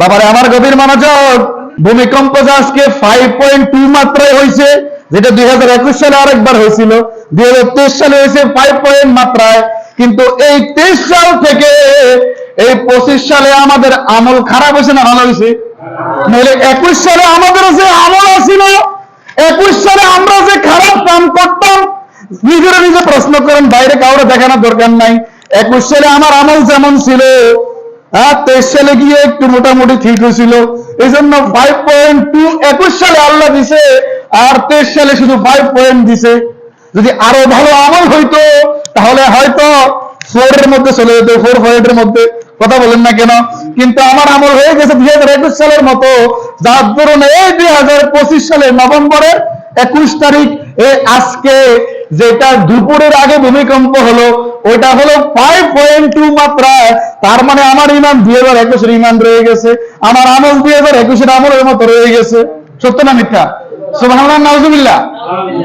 বাবারে, আমার গভীর মনোযোগ। ভূমিকম্প যে আজকে ফাইভ পয়েন্ট টু মাত্রায় হয়েছে, যেটা দুই হাজার একুশ সালে আরেকবার হয়েছিল, দুই হাজার তেইশ সালে হয়েছে ফাইভ পয়েন্ট মাত্রায়। কিন্তু এই তেইশ সাল থেকে এই পঁচিশ সালে আমাদের আমল খারাপ হয়েছে না ভালো হয়েছে? নাহলে একুশ সালে আমাদের যে আমল ছিল একুশ সালে আমরা যে খারাপ কাম করতাম, নিজেরা নিজে প্রশ্ন করেন, বাইরে কাউরে দেখানোর দরকার নাই। একুশ সালে আমার আমল যেমন ছিল হ্যাঁ তেইশ সালে গিয়ে একটু মোটামুটি ঠিক হয়েছিল। এই জন্য ফাইভ পয়েন্ট টু একুশ সালে আল্লাহ দিছে, আর তেইশ সালে শুধু ফাইভ পয়েন্ট দিছে। যদি আরও ভালো আমল হইতো, তাহলে হয়তো ফোর এর মধ্যে চলে যেত ফোর পয়েন্টের মধ্যে। কথা বলেন না কেন? কিন্তু আমার আমল হয়ে গেছে দুই হাজার একুশ সালের মতো, যার ধরুন এই দুই হাজার পঁচিশ সালের নভেম্বরের একুশ তারিখ এই আজকে যেটা দুপুরের আগে ভূমিকম্প হলো ওটা হলো ফাইভ পয়েন্ট টু মাত্রায় তার মানে আমার ইমান দুই হাজার একুশের ইমান রয়ে গেছে। আমার আমল দুই হাজার একুশের আমলের মতো রয়ে গেছে। সত্য না মিথ্যা? সুবহানাল্লাহ, নাউজুবিল্লাহ।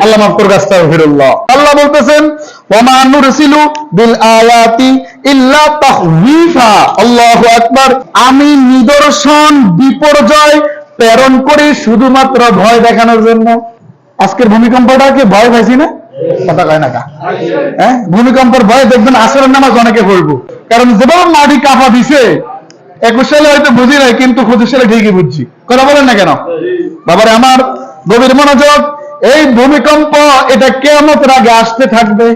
আল্লাহ মাফ করুক, আস্তাগফিরুল্লাহ। আল্লাহ বলতেছেন ওয়া মা নুরসিলু বিল আয়াতি ইল্লা আল্লাহু আকবার। আমি নিদর্শন, বিপর্যয় প্রেরণ করি শুধুমাত্র ভয় দেখানোর জন্য। আজকের ভূমিকম্পটাকে ভয় পাইছি না? কথা কয় না কা? হ্যাঁ? ভূমিকম্পের ভয়ে দেখবেন আসরের নামাজ অনেকে পড়ব। কারণ যেভাবে মাটি কাঁপা দিছে, একুশ সালে হয়তো বুঝি নাই, কিন্তু পঁচিশ সালে ঠিকই বুঝছি। কথা বলেন না কেন? বাবারে, আমার গভীর মনোযোগ, এই ভূমিকম্প এটা কেমতের আগে আসতে থাকবে।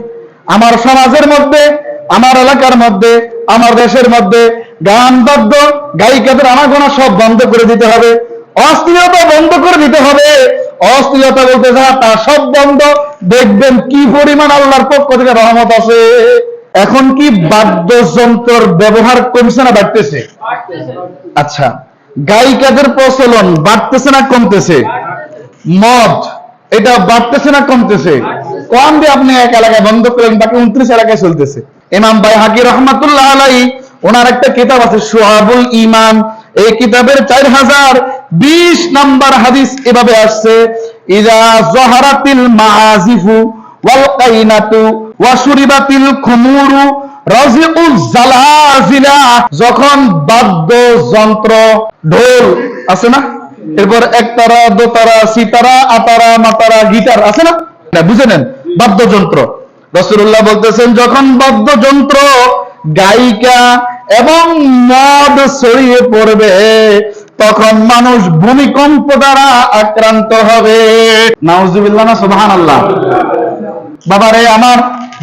আমার সমাজের মধ্যে, আমার এলাকার মধ্যে, আমার দেশের মধ্যে গান, বাদ্য, গায়িকাদের আনাগোনা সব বন্ধ করে দিতে হবে। অস্থিরতা বন্ধ করে দিতে হবে। অস্থিরতা বলতে যা তা সব বন্ধ। দেখবেন কি পরিমাণ আল্লাহর পক্ষ থেকে রহমত আছে। এখন কি বাদ্যযন্ত্রের ব্যবহার কমছে না বাড়তেছে? আচ্ছা গায়িকাদের প্রচলন বাড়তেছে না কমতেছে? মদ, এটা বাড়তেছে না কমতেছে? কম দিয়ে আপনি এক এলাকায় বন্ধ করেন, বাকি উনত্রিশ এলাকায় চলতেছে? ইমাম ভাই হাকি রহমাতুল্লাহ আলাই ওনার একটা কিতাব আছে, সোহাবুল ইমান এই কিতাবের চার হাজার বিশ নাম্বার হাদিস এভাবে আসছে ইজা জহারাতিল মাআজিফু ওয়াল কাইনাতু জালাজিলা। যখন বাদ্য যন্ত্র ঢোল আছে না? এরপর সিতারা, আতারা, মাতারা, গিটার আছে না? বুঝে নেন, বাদ্যযন্ত্র। রসুল্লাহ বলতেছেন, যখন বাদ্যযন্ত্র গায়িকা এবং মদ ছড়িয়ে পড়বে তখন মানুষ ভূমিকম্প দ্বারা আক্রান্ত হবে। নাউজুবিল্লাহ না সুবহান আল্লাহ বাবারে, আমার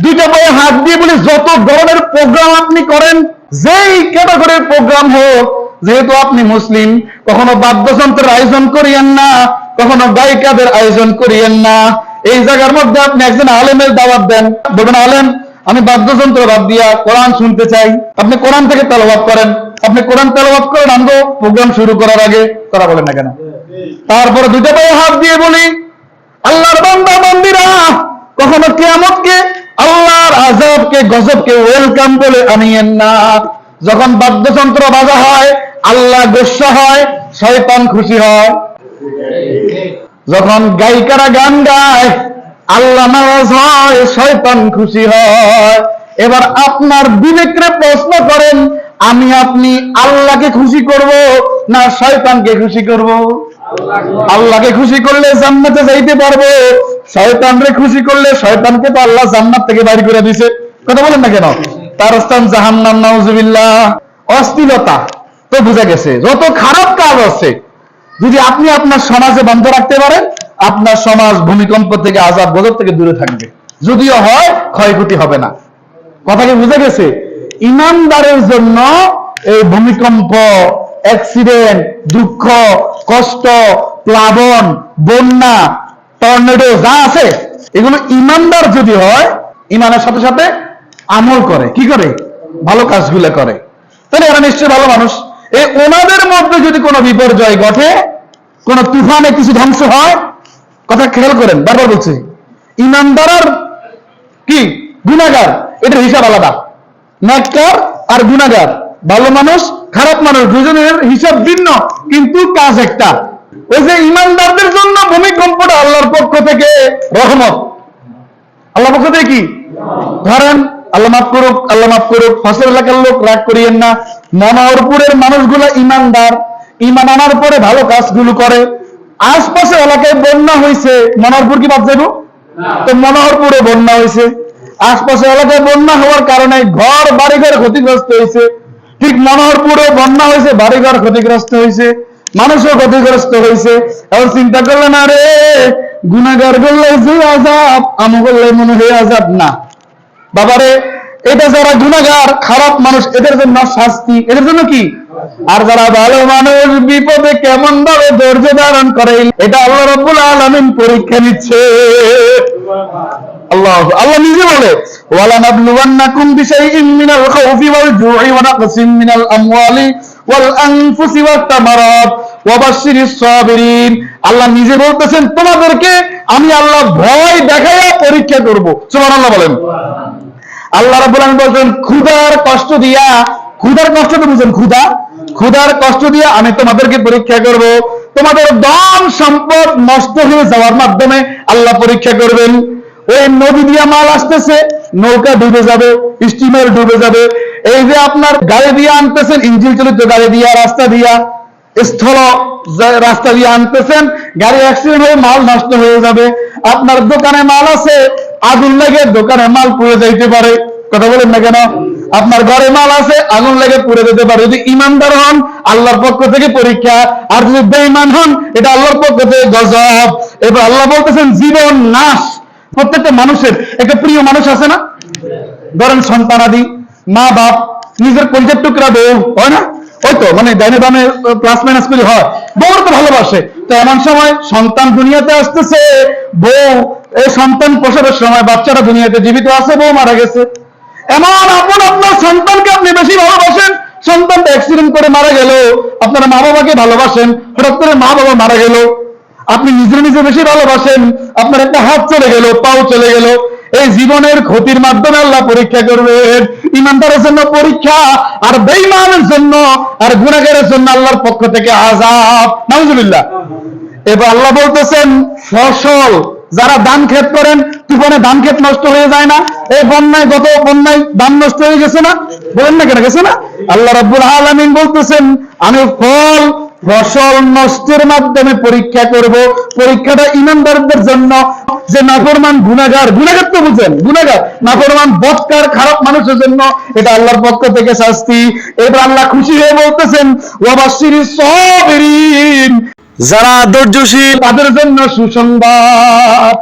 দুইটা পায়ে হাত দিয়ে বলি, যত ধরনের প্রোগ্রাম আপনি করেন, যেই ক্যাটাগরির প্রোগ্রাম হোক, যেহেতু আপনি মুসলিম, কখনো বাদ্যযন্ত্রের আয়োজন করিয়েন না, কখনো গায়িকাদের আয়োজন করিয়েন না। এই জায়গার মধ্যে আপনি একজন আলেমের দাওয়াত দেন। বলবেন, আলেম, আমি বাদ্যযন্ত্র বাদ দিয়া কোরআন শুনতে চাই। আপনি কোরআন থেকে তেলাওয়াত করেন। আপনি কোরআন তেলাওয়াত করেন আমগো প্রোগ্রাম শুরু করার আগে করা বলেন না কেন? তারপরে দুইটা পায়ে হাত দিয়ে বলি, আল্লাহর বান্দা বান্দিরা, কখনো কিয়ামতকে আল্লাহর আজাবকে গজবকে ওয়েলকাম বলে আনিয়েন না। যখন বাদ্যযন্ত্র বাজা হয়, আল্লাহ গোস্বা হয়, শয়তান খুশি হয়। যখন গায়িকারা গান গায়, আল্লাহ নারাজ হয়, শয়তান খুশি হয়। এবার আপনার বিবেকরে প্রশ্ন করেন আমি আপনি আল্লাহকে খুশি করব না শয়তানকে খুশি করব? আল্লাহকে খুশি করলে জান্নাতে যাইতে পারব, শয়তানরে খুশি করলে শয়তানকে তো আল্লাহ জান্নাত থেকে বাইর করে দিছে। কথা বলেন না কেন? তার স্থান জাহান্নাম, নাউজুবিল্লাহ। অস্থিরতা তো বুঝা গেছে। যত খারাপ কাজ আছে, যদি আপনি আপনার সমাজে বন্ধ রাখতে পারেন, আপনার সমাজ ভূমিকম্প থেকে আজাদ গজব থেকে দূরে থাকবে। যদিও হয়, ক্ষয়ক্ষতি হবে না। কথা কি বুঝে গেছে? ইমানদারের জন্য এই ভূমিকম্প অ্যাক্সিডেন্ট দুঃখ, কষ্ট, প্লাবন, বন্যা টর্নেডো যা আছে, এগুলো ইমানদার যদি হয়, ইমানের সাথে সাথে আমল করে। কি করে? ভালো কাজগুলো করে। তাহলে এরা নিশ্চয়ই ভালো মানুষ। এই ওনাদের মধ্যে যদি কোনো বিপর্যয় ঘটে, কোন তুফানে কিছু ধ্বংস হয়, কথা খেয়াল করেন, বারবার বলছি, ইমানদার কি? গুণাগার, এটার হিসাব আলাদা। নেককার আর গুণাগার ভালো মানুষ খারাপ মানুষ দুজনের হিসাব ভিন্ন কিন্তু কাজ একটা। ওই যে ইমানদারদের জন্য ভূমিকম্পটা আল্লাহর পক্ষ থেকে রহমত। আল্লাহ পক্ষ থেকে কি? ধরেন আল্লাহ মাফ করুক আল্লাহ মাফ করুক ফসল এলাকার লোক রাগ করিয়েন না। মনোহরপুরের মানুষগুলো ইমানদার ইমান আনার পরে ভালো কাজগুলো করে। আশপাশে এলাকায় বন্যা হয়েছে মনোহরপুর কি বাদ যাব তো মনোহরপুরে বন্যা হয়েছে আশপাশে এলাকায় বন্যা হওয়ার কারণে ঘর, বাড়িঘর ক্ষতিগ্রস্ত হয়েছে। ঠিক মনোহরপুরে বন্যা হয়েছে, বাড়িঘর ক্ষতিগ্রস্ত হয়েছে, মানুষও ক্ষতিগ্রস্ত হয়েছে। এখন চিন্তা করলেন, আরে গুনাগার করলে যে আজাব, আমি করলে মনে হয় আজাব না। বাবারে, এটা যারা গুনাগার খারাপ মানুষ, এদের জন্য শাস্তি, এদের জন্য কি? আর যারা ভালো মানুষ, বিপদে কেমন ভাবে ধৈর্য ধারণ করে, এটা আল্লাহ রব্বুল আলামিন পরীক্ষা নিচ্ছে। আল্লাহ আল্লাহ নিজে বলে আল্লাহ নিজে বলতেছেন, তোমাদেরকে আমি আল্লাহ ভয় দেখাইয়া পরীক্ষা করব। সুবহানাল্লাহ বলেন। আল্লাহ রাব্বুল আলামিন ক্ষুধার কষ্ট দিয়া ক্ষুধার কষ্ট তো বুঝেন ক্ষুধা ক্ষুধার কষ্ট দিয়া আমি তোমাদেরকে পরীক্ষা করব। তোমাদের ধন সম্পদ নষ্ট হয়ে যাওয়ার মাধ্যমে আল্লাহ পরীক্ষা করবেন। ওই নদী দিয়া মাল আসতেছে, নৌকা ডুবে যাবে স্টিমার ডুবে যাবে। এই যে আপনার গাড়ি দিয়ে আনতেছেন, ইঞ্জিন চালিত গাড়ি দিয়া, রাস্তা দিয়া, স্থল রাস্তা দিয়ে আনতেছেন, গাড়ি অ্যাক্সিডেন্ট হয়ে মাল নষ্ট হয়ে যাবে। আপনার দোকানে মাল আছে, আগুন লেগে দোকানে মাল পুড়ে যাইতে পারে। কথা বলেন না কেন? আপনার ঘরে মাল আছে, আগুন লেগে পুড়ে যেতে পারে। যদি ইমানদার হন, আল্লাহর পক্ষ থেকে পরীক্ষা। আর যদি বেঈমান হন, এটা আল্লাহর পক্ষ থেকে গজব। এবার আল্লাহ বলতেছেন, জীবন নাশ। প্রত্যেকটা মানুষের একটা প্রিয় মানুষ আছে না? ধরেন সন্তানাদি, মা বাপ, নিজের পরিচয় টুকরা বউ, হয় না? ওই তো মানে ডাইনে বামে প্লাস মাইনাস করে হয়। বউর তো ভালোবাসে। তো এমন সময় সন্তান দুনিয়াতে আসতেছে, বউ এই সন্তান প্রসবের সময় বাচ্চারা দুনিয়াতে জীবিত আছে, বউ মারা গেছে। এমন আপন আপনার সন্তানকে আপনি বেশি ভালোবাসেন, সন্তানটা অ্যাক্সিডেন্ট করে মারা গেল, আপনারা মা বাবাকে ভালোবাসেন, হঠাৎ করে মা বাবা মারা গেল। আপনি নিজে নিজে বেশি ভালোবাসেন, আপনার একটা হাত চলে গেল, পাও চলে গেল। এই জীবনের ক্ষতির মাধ্যমে আল্লাহ পরীক্ষা করবেন ইমানদারের জন্য পরীক্ষা, আর বেঈমানের জন্য, আর গুণাগারের জন্য আল্লাহর পক্ষ থেকে আজাব নাউজুবিল্লাহ। এবার আল্লাহ বলতেছেন, ফসল যারা ধান ক্ষেত করেন, তুফানে ধান ক্ষেত নষ্ট হয়ে যায় না। এই বন্যায় গত বন্যায় ধান নষ্ট হয়ে গেছে না? বলেন না কেন গেছে না? আল্লাহ রাব্বুল আলামিন বলতেছেন, আমি ফল ফসল নষ্টের মাধ্যমে পরীক্ষা করব। পরীক্ষাটা ইমানদারদের জন্য যে নাফরমান গুনাগার গুনাগার তো বুঝেন গুনাগার নাফরমান বৎকার খারাপ মানুষের জন্য এটা আল্লাহর পক্ষ থেকে শাস্তি। এবার আল্লাহ খুশি হয়ে বলতেছেন ওয়াবাশিরি সাবিরিন যারা ধৈর্যশীল, তাদের জন্য সুসংবাদ।